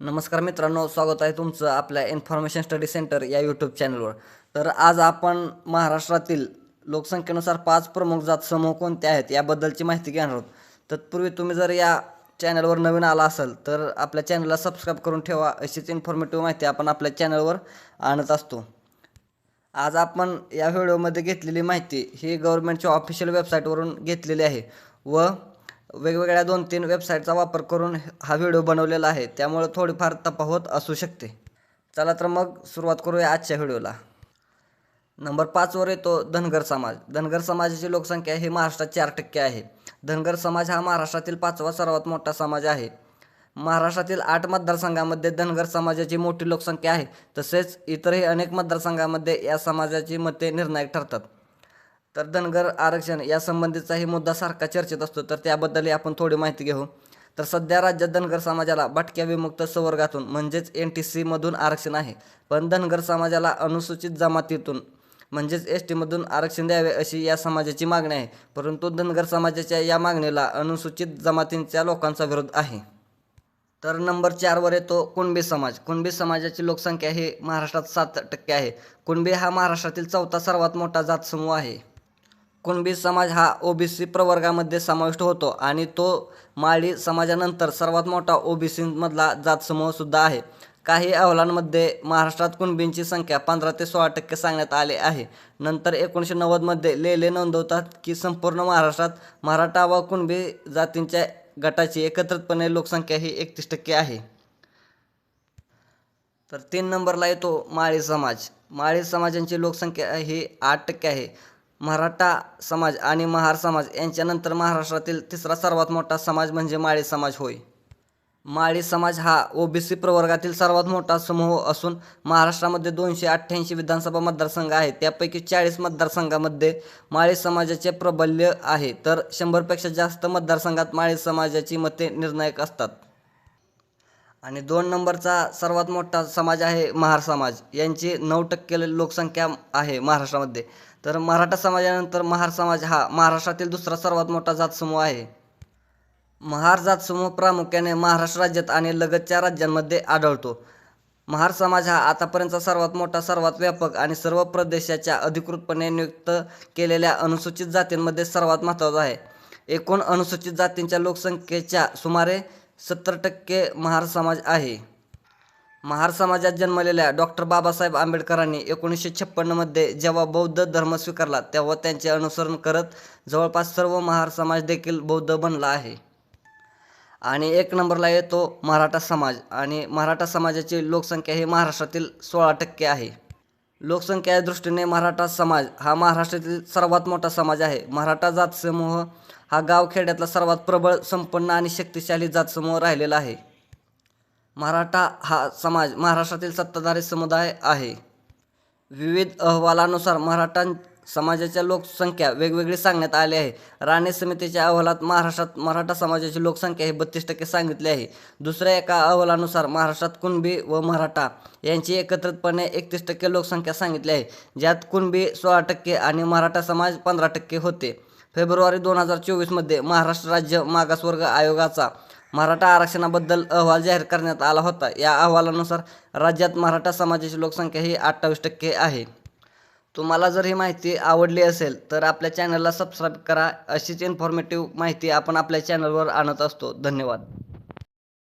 नमस्कार मित्रांनो स्वागत आहे तुमचं आपल्या इन्फॉर्मेशन स्टडी सेंटर या यूट्यूब चॅनलवर तर आज आपण महाराष्ट्रातील लोकसंख्येनुसार पाच प्रमुख जात समूह कोणते आहेत याबद्दलची माहिती घेणार आहोत. तत्पूर्वी तुम्ही जर या चॅनलवर नवीन आला असाल तर आपल्या चॅनलला सबस्क्राईब करून ठेवा. अशीच इन्फॉर्मेटिव्ह माहिती आपण आपल्या चॅनलवर आणत असतो. आज आपण या व्हिडिओमध्ये घेतलेली माहिती ही गव्हर्नमेंटच्या ऑफिशियल वेबसाईटवरून घेतलेली आहे. व वेगवेगळ्या दोन तीन वेबसाईटचा वापर करून हा व्हिडिओ बनवलेला आहे. त्यामुळे थोडीफार तफावत असू शकते. चला तर मग सुरुवात करूया आजच्या व्हिडिओला नंबर पाचवर येतो धनगर समाज. धनगर समाजाची लोकसंख्या ही महाराष्ट्रात चार टक्के आहे. धनगर समाज हा महाराष्ट्रातील पाचवा सर्वात मोठा समाज आहे. महाराष्ट्रातील आठ मतदारसंघामध्ये धनगर समाजाची मोठी लोकसंख्या आहे. तसेच इतरही अनेक मतदारसंघामध्ये या समाजाची मते निर्णायक ठरतात. तर धनगर आरक्षण यासंबंधीचाही मुद्दा सारखा चर्चेत असतो. तर त्याबद्दलही आपण थोडी माहिती घेऊ. तर सध्या राज्यात धनगर समाजाला भटक्या विमुक्त संवर्गातून म्हणजेच एन टी सीमधून आरक्षण आहे. पण धनगर समाजाला अनुसूचित जमातीतून म्हणजेच एस टीमधून आरक्षण द्यावे अशी या समाजाची मागणी आहे. परंतु धनगर समाजाच्या या मागणीला अनुसूचित जमातींच्या लोकांचा विरोध आहे. तर नंबर चारवर येतो कुणबी समाज. कुणबी समाजाची लोकसंख्या ही महाराष्ट्रात सात टक्के आहे. कुणबी हा महाराष्ट्रातील चौथा सर्वात मोठा जात समूह आहे. कुणबी समाज हा ओबीसी प्रवर्गामध्ये समाविष्ट होतो आणि तो माळी समाजानंतर सर्वात मोठा ओबीसीमधला बी सीमधला सुद्धा आहे. काही अहवालांमध्ये महाराष्ट्रात कुणबींची संख्या पंधरा ते सोळा टक्के सांगण्यात आले आहे. नंतर एकोणीसशे नव्वदमध्ये लेले नोंदवतात की संपूर्ण महाराष्ट्रात मराठा व कुणबी जातींच्या गटाची एकत्रितपणे लोकसंख्या ही एकतीस टक्के आहे. तर तीन नंबरला येतो माळी समाज. माळी समाजांची लोकसंख्या ही आठ टक्के आहे. मराठा समाज आणि महार समाज यांच्यानंतर महाराष्ट्रातील तिसरा सर्वात मोठा समाज म्हणजे माळी समाज होय. माळी समाज हा ओबीसी प्रवर्गातील सर्वात मोठा समूह असून महाराष्ट्रामध्ये दोनशे अठ्ठ्याऐंशी विधानसभा मतदारसंघ आहेत. त्यापैकी चाळीस मतदारसंघामध्ये माळी समाजाचे प्रबल्य आहे. तर शंभरपेक्षा जास्त मतदारसंघात माळी समाजाची मते निर्णायक असतात. आणि दोन नंबरचा सर्वात मोठा समाज आहे महार समाज. यांची नऊ टक्के लोकसंख्या आहे महाराष्ट्रामध्ये. तर मराठा समाजानंतर महार समाज हा महाराष्ट्रातील दुसरा सर्वात मोठा जात समूह आहे. महार जात समूह प्रामुख्याने महाराष्ट्र राज्यात आणि लगतच्या राज्यांमध्ये आढळतो. महार समाज हा आतापर्यंतचा सर्वात मोठा सर्वात व्यापक आणि सर्व प्रदेशाच्या अधिकृतपणे नियुक्त केलेल्या अनुसूचित जातींमध्ये सर्वात महत्त्वाचा आहे. एकूण अनुसूचित जातींच्या लोकसंख्येच्या सुमारे सत्तर टक्के महार समाज आहे. महार समाजात जन्मलेल्या डॉक्टर बाबासाहेब आंबेडकरांनी एकोणीसशे छप्पन्नमध्ये जेव्हा बौद्ध धर्म स्वीकारला तेव्हा त्यांचे अनुसरण करत जवळपास सर्व महार समाज देखील बौद्ध बनला आहे. आणि एक नंबरला येतो मराठा समाज. आणि मराठा समाजाची लोकसंख्या ही महाराष्ट्रातील सोळा टक्के आहे. लोकसंख्या दृष्टीने मराठा समाज हा महाराष्ट्रातील सर्वात मोठा समाज आहे. मराठा जात समूह हा गावखेड्यातला सर्वात प्रबळ संपन्न आणि शक्तिशाली जात समूह राहिलेला आहे. मराठा हा समाज महाराष्ट्रातील सत्ताधारी समुदाय आहे. विविध अहवालानुसार मराठा समाजाच्या लोकसंख्या वेगवेगळी सांगण्यात आली आहे. राणे समितीच्या अहवालात महाराष्ट्रात मराठा समाजाची लोकसंख्या ही बत्तीस टक्के सांगितली आहे. दुसऱ्या एका अहवालानुसार महाराष्ट्रात कुणबी व मराठा यांची एकत्रितपणे एकतीस टक्के लोकसंख्या सांगितली आहे. ज्यात कुणबी सोळा टक्के आणि मराठा समाज पंधरा टक्के होते. फेब्रुवारी दोन हजार चोवीसमध्ये महाराष्ट्र राज्य मागासवर्ग आयोगाचा मराठा आरक्षणाबद्दल अहवाल जाहीर करण्यात आला होता. या अहवालानुसार राज्यात मराठा समाजाची लोकसंख्या ही अठ्ठावीस टक्के आहे. तुम्हाला जर ही माहिती आवडली असेल तर आपल्या चॅनलला सबस्क्राईब करा. अशीच इन्फॉर्मेटिव्ह माहिती आपण आपल्या चॅनलवर आणत असतो. धन्यवाद.